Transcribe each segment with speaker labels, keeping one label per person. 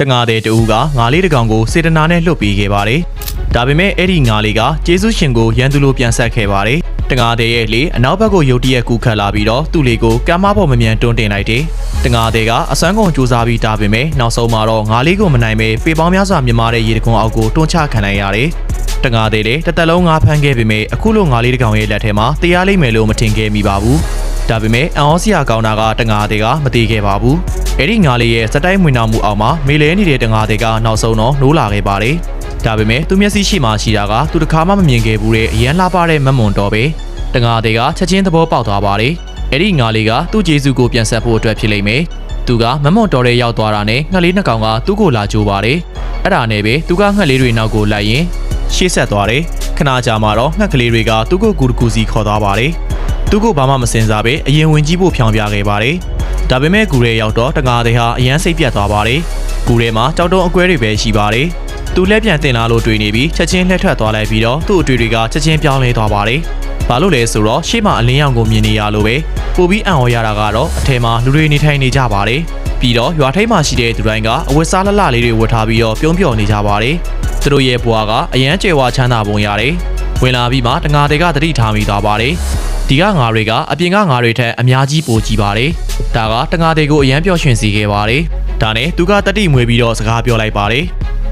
Speaker 1: တငါတဲ့တူကငါလေးတစ်ကောင်ကိုစေတနာနဲ့လှုပ်ပေးခဲ့ပါတယ်ဒါပေမဲ့အဲ့ဒီငါလေးကကျေးဇူးရှင်ကိုရန်သူလိုပြန်ဆက်ခဲ့ပါတယ်တငါတဲ့ရဲ့လေအနောက်ဘက်ကိုရုတ်တရက်ကူခတ်လာပြီးတော့သူ့လေးကိုကမ်းမပေါ်မမြန်တွန်းတင်လိုက်တယ်တငါတဲ့ကအစမ်းကုန်စူးစမ်းပြီးတာပေမဲ့နောက်ဆုံးမှာတော့ငါလေးကိုမနိုင်ပဲပေပေါင်းများစွာမြင်မာတဲ့ရေတကွန်အောက်ကိုတွန်းချခံလိုက်ရတယ်တငါသေးလေတစ်သက်လုံးငါဖမ်းခဲ့ပေမဲ့အခုလိုငါလေးတစ်ကောင်ရဲ့လက်ထဲမှာတရားလိမ့်မယ်လို့မထင်ခဲ့မိပါဘူး ဒါပေမဲ့အန်အောစရာကောင်းတာကတငါသေးကမသေးခဲ့ပါဘူးအဲ့ဒီငါလေးရဲ့စတိုက်မွေနာမှုအောက်မှာမေလဲနေတဲ့တငါသေးကနောက်ဆုံးတော့နိုးလာခဲ့ပါတယ်ဒါပေမဲ့သူမျက်စိရှိမှရှိတာကသူတစ်ခါမှမမြင်ခဲ့ဘူးတဲ့အရန်လှပတဲ့မက်မွန်တော်ပဲတငါသေးကချက်ချင်းသဘောပေါက်သွားပါတယ်အဲ့ဒီငါလေးကသူ့ဂျေစုကိုပြန်ဆက်ဖို့အတွက်ဖြစ်လိမ့်မယ်သူကမမွန်တော်ရဲရောက်သွားတာနဲ့ငှက်လေးနှစ်ကောင်ကသူ့ကိုလာကြိုးပါတယ်အဲ့ဒါနဲ့ပဲသူကငှက်လေးတွေနောက်ကိုလိုက်ရင်ရှေ့ဆက်သွားတယ်ခဏကြာမှတော့ငှက်ကလေးတွေကသူ့ကိုကူတကူစီခေါ်သွားပါတယ် သူ့ကိုဘာမှမစင်စားပဲအရင်ဝင်ကြည့်ဖို့ဖြောင်းပြခဲ့ပါတယ်ဒါပေမဲ့ကူရဲရောက်တော့တငါတွေဟာအရန်စိတ်ပြတ်သွားပါတယ်ကူရဲမှာကြောက်တုံးအကွဲတွေပဲရှိပါတယ်သူလက်ပြန်တင်လာလို့တွေ့နေပြီးချက်ချင်းလှည့်ထွက်သွားလိုက်ပြီးတော့သူ့အတွေ့တွေကချက်ချင်းပြောင်းလဲသွားပါတယ်ဘာလို့လဲဆိုတော့ရှေ့မှာအလင်းရောင်ကိုမြင်နေရလို့ပဲပိုပြီးအံ့ဩရတာကတော့အထက်မှာလူတွေနေထိုင်နေကြပါတယ်ပြီးတော့ရွာထိပ်မှာရှိတဲ့သူတိုင်းကအဝတ်စားလှလှလေးတွေဝတ်ထားပြီးတော့ပြုံးပျော်နေကြပါတယ်သူတို့ရဲ့ဘွားကအရန်ကျေဝါချမ်းသာပုံရတယ်ဝင်လာပြီးမှတငါတွေကတတိထားမိသွားပါတယ် ဒီကငါတွေကအပြင်ကငါတွေထက်အများကြီးပိုကြီးပါတယ်ဒါကတငါတွေကိုအရန်ပျော်ရွှင်စေခဲ့ပါတယ်ဒါနဲ့သူကတတိမွေပြီးတော့စကားပြောလိုက်ပါတယ်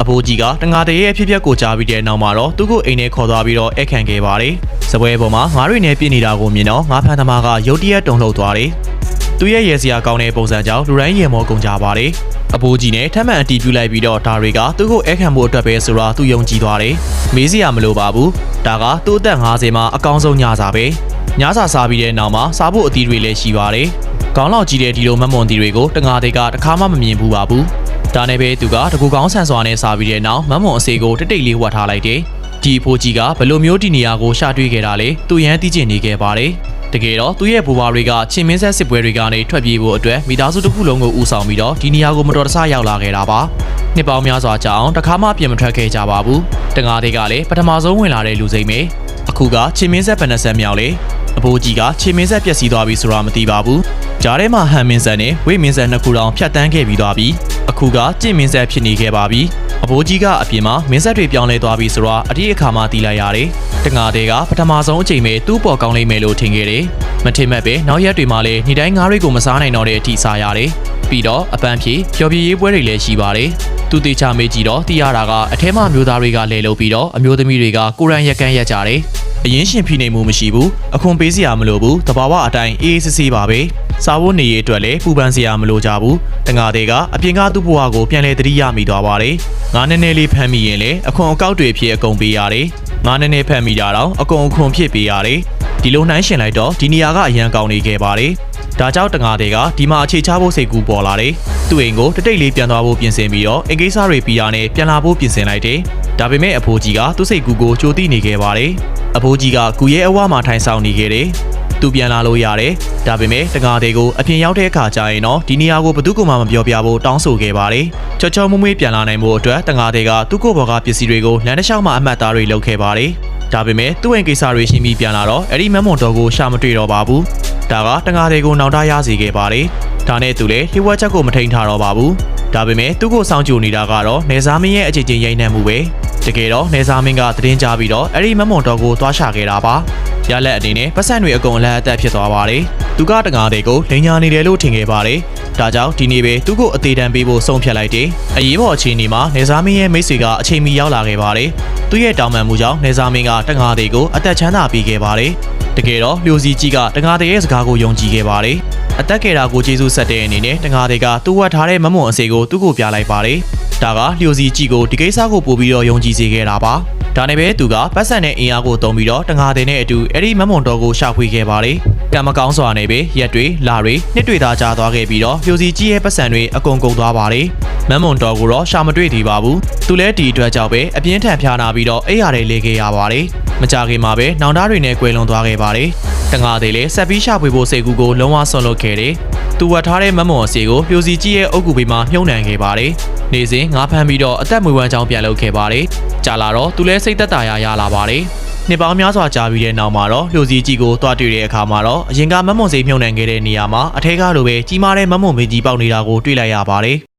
Speaker 1: အဖိုးကြီးကတငါတရဲ့အဖြစ်အပျက်ကိုကြားပြီးတဲ့နောက်မှာတော့သူ့ကိုအိမ်ထဲခေါ်သွားပြီးတော့အခန့်ခဲ့ပါတယ်။စပွဲပေါ်မှာငါးတွေနဲ့ပြည့်နေတာကိုမြင်တော့ငါးဖန်သမားကရုတ်တရက်တုန်လှုပ်သွားတယ်။သူ့ရဲ့ရေစရာကောင်းတဲ့ပုံစံကြောင့်လူတိုင်းရေမောကုန်ကြပါတယ်။အဖိုးကြီးနဲ့ထပ်မံအတီးပြလိုက်ပြီးတော့ဒါတွေကသူ့ကိုအခန့်ဖို့အတွက်ပဲဆိုတာသူယုံကြည်သွားတယ်။မေးစရာမလိုပါဘူး။ဒါကသူ့အသက်50မှာအကောင်းဆုံးညစာပဲ။ ညစာစားပြီးတဲ့နောက်မှာစားဖို့အသီးတွေလည်းရှိပါတယ်။ကောင်းလောက်ကြီးတဲ့ဒီလိုမမွန်တီတွေကိုတငါတွေကတခါမှမမြင်ဘူးပါဘူး။ဒါနဲ့ပဲသူကတကူကောင်းဆန်စွာနဲ့စားပြီးတဲ့နောက်မမွန်အစေကိုတိတ်တိတ်လေးဝတ်ထားလိုက်တယ်။ဒီအဖိုးကြီးကဘယ်လိုမျိုးဒီနေရာကိုရှာတွေ့ခဲ့တာလဲသူရန်သိကျင်နေခဲ့ပါတယ်။တကယ်တော့သူ့ရဲ့ဘူဘာတွေကချင်းမင်းဆက်စစ်ပွဲတွေကနေထွက်ပြေးဖို့အတွက်မိသားစုတစ်ခုလုံးကိုဦးဆောင်ပြီးတော့ဒီနေရာကိုမတော်တဆရောက်လာခဲ့တာပါ။နှစ်ပေါင်းများစွာကြာအောင်တခါမှပြင်မထွက်ခဲ့ကြပါဘူး။တငါတွေကလည်းပထမဆုံးဝင်လာတဲ့လူစိမ့်ပဲ။ အခုကချင်းမင်းဆက်ဘယ်နှဆက်မြောက်လဲ။အဖိုးကြီးကချင်းမင်းဆက်ပျက်စီးသွားပြီဆိုတာမသိပါဘူး။ဂျားထဲမှာဟန်မင်းဆက်နဲ့ဝိမင်းဆက်နှစ်ခုတောင်ဖြတ်တန်းခဲ့ပြီးသွားပြီ။အခုကကျင့်မင်းဆက်ဖြစ်နေခဲ့ပါပြီ။အဖိုးကြီးကအပြင်မှာမင်းဆက်တွေပြောင်းလဲသွားပြီဆိုတော့အတိအခါမှတီးလိုက်ရတယ်။တငါတွေကပထမဆုံးအချိန်ပဲသူ့ပေါ်ကောင်းလိမ့်မယ်လို့ထင်ခဲ့တယ်။မထင်မဲ့ပဲနောက်ရက်တွေမှာလည်းနေတိုင်းငါးတွေကိုမစားနိုင်တော့တဲ့အထိစားရတယ်။ပြီးတော့အပန်းဖြေပျော်ပြရေးပွဲတွေလည်းရှိပါတယ်။သူတေချာမေးကြည့်တော့တီးရတာကအထဲမှာမျိုးသားတွေကလဲလို့ပြီးတော့အမျိုးသမီးတွေကကိုရန်ရက်ကန်းရက်ကြတယ်။ အရင်ရှင်ဖိနေမှုမရှိဘူးအခွန်ပေးစရာမလိုဘူးတဘာဝအတိုင်းအေးအေးဆေးဆေးပါပဲစားဖို့နေရအတွက်လည်းပူပန်စရာမလိုကြဘူးတငါတွေကအပြင်ကသူ့ဘဝကိုပြန်လဲတတိရမိသွားပါတယ်ငါနည်းနည်းလေးဖမ်းမိရင်လည်းအခွန်အကောက်တွေဖြစ်အကုန်ပေးရတယ်ငါနည်းနည်းဖမ်းမိတာတော့အကုန်အခွန်ဖြစ်ပေးရတယ်ဒီလိုနှိုင်းရှင်လိုက်တော့ဒီနေရာကအရန်ကောင်းနေခဲ့ပါတယ်ဒါကြောင့်တငါတွေကဒီမှာအခြေချဖို့စိတ်ကူးပေါ်လာတယ်။သူ့အိမ်ကိုတတိတ်လေးပြန်သွားဖို့ပြင်ဆင်ပြီးတော့အင်ကိစ္စတွေပြီးတာနဲ့ပြန်လာဖို့ပြင်ဆင်လိုက်တယ်။ဒါပေမဲ့အဖိုးကြီးကသူ့စိတ်ကူးကိုကြိုတိနေခဲ့ပါတယ်။ အဖိုးကြီးကကူရဲအဝမှာထိုင်ဆောင်နေခဲ့တယ်။သူပြန်လာလို့ရတယ်။ဒါပေမဲ့တငါတွေကိုအပြင်ရောက်တဲ့အခါကျရင်တော့ဒီနေရာကိုဘယ်သူမှမပြောပြဖို့တောင်းဆိုခဲ့ပါတယ်။ချောချောမွေ့မွေ့ပြန်လာနိုင်ဖို့အတွက်တငါတွေကသူ့ကိုယ်ဘော်ကပစ္စည်းတွေကိုလမ်းတစ်လျှောက်မှာအမှတ်သားတွေလုပ်ခဲ့ပါတယ်။ဒါပေမဲ့သူ့အိမ်ကိစ္စတွေရှင်းပြီးပြန်လာတော့အဲ့ဒီမမ်မွန်တော်ကိုရှာမတွေ့တော့ပါဘူး။ဒါကတငါတွေကိုနောင်တရစေခဲ့ပါတယ်။ဒါနဲ့သူလည်းလျှို့ဝှက်ချက်ကိုမထိန်ထားတော့ပါဘူး။ ဒါပေမဲ့သူ့ကိုစောင့်ကြိုနေတာကတော့နေစားမင်းရဲ့အချင်းချင်းရိုက်နှက်မှုပဲ။တကယ်တော့နေစားမင်းကသတင်းကြားပြီးတော့အဲ့ဒီမမ်မွန်တော်ကိုသွားရှာခဲ့တာပါ။ရလက်အနေနဲ့ပတ်စံတွေအကုန်အလတ်အသက်ဖြစ်သွားပါတယ်။သူကတငါတွေကိုလိန်ညာနေတယ်လို့ထင်ခဲ့ပါတယ်။ဒါကြောင့်ဒီနေ့ပဲသူ့ကိုအသေးတန်းပေးဖို့ဆုံးဖြတ်လိုက်တယ်။အရေးပေါ်အခြေအနေမှာနေစားမင်းရဲ့မိတ်ဆွေကအချိန်မီရောက်လာခဲ့ပါတယ်။သူ့ရဲ့တောင်းပန်မှုကြောင့်နေစားမင်းကတငါတွေကိုအသက်ချမ်းသာပေးခဲ့ပါတယ်။ တကယ်တော့လျိုစီကြီးကတငါတွေရဲ့စကားကိုယုံကြည်ခဲ့ပါတယ်။အသက်ကေတာကိုကျေးဇူးဆက်တဲ့အနေနဲ့တငါတွေကသူ့ဝတ်ထားတဲ့မမွန်အစေကိုသူ့ကိုပြလိုက်ပါတယ်။ဒါကလျိုစီကြီးကိုဒီကိစ္စကိုပို့ပြီးတော့ယုံကြည်စေခဲ့တာပါ။ဒါနဲ့ပဲသူကပတ်စံနဲ့အင်အားကိုတုံးပြီးတော့တငါတွေနဲ့အတူအဲ့ဒီမမွန်တော်ကိုရှာဖွေခဲ့ပါတယ်။ ကံမကောင်းစွာနဲ့ပဲရက်တွေလာတွေနှစ်တွေသားကြာသွားခဲ့ပြီးတော့လျိုစီကြီးရဲ့ပတ်စံတွေအကုန်ကုန်သွားပါတယ်။မမွန်တော်ကိုတော့ရှာမတွေ့သေးပါဘူး။သူလည်းဒီအတွက်ကြောင့်ပဲအပြင်းထန်ဖျားနာပြီးတော့အိယာတွေလေခဲ့ရပါတယ်။မကြခင်မှာပဲနောင်တတွေနဲ့ကွယ်လွန်သွားခဲ့ပါတယ်။တငါတွေလည်းဆက်ပြီးရှာဖွေဖို့စိတ်ကူးကိုလုံးဝဆွန့်လွတ်ခဲ့တယ်။သူဝတ်ထားတဲ့မမွန်အစီကိုလျိုစီကြီးရဲ့အုတ်ကူဘေးမှာမြုံနှံခဲ့ပါတယ်။နေစဉ်ငါဖမ်းပြီးတော့အသက်မွေးဝမ်းကြောင်းပြန်လုပ်ခဲ့ပါတယ်။ကြာလာတော့သူလည်းစိတ်သက်သာရာရလာပါတယ်။ နှစ်ပေါင်းများစွာကြာပြီးတဲ့နောက်မှာတော့လျိုစီကြီးကိုတွားတွေ့တဲ့အခါမှာတော့အရင်ကမမွန်စိတ်မြုံနှံခဲ့တဲ့နေရာမှာအထက်ကလိုပဲကြီးမားတဲ့မမွန်မင်းကြီးပေါက်နေတာကိုတွေ့လိုက်ရပါတယ်။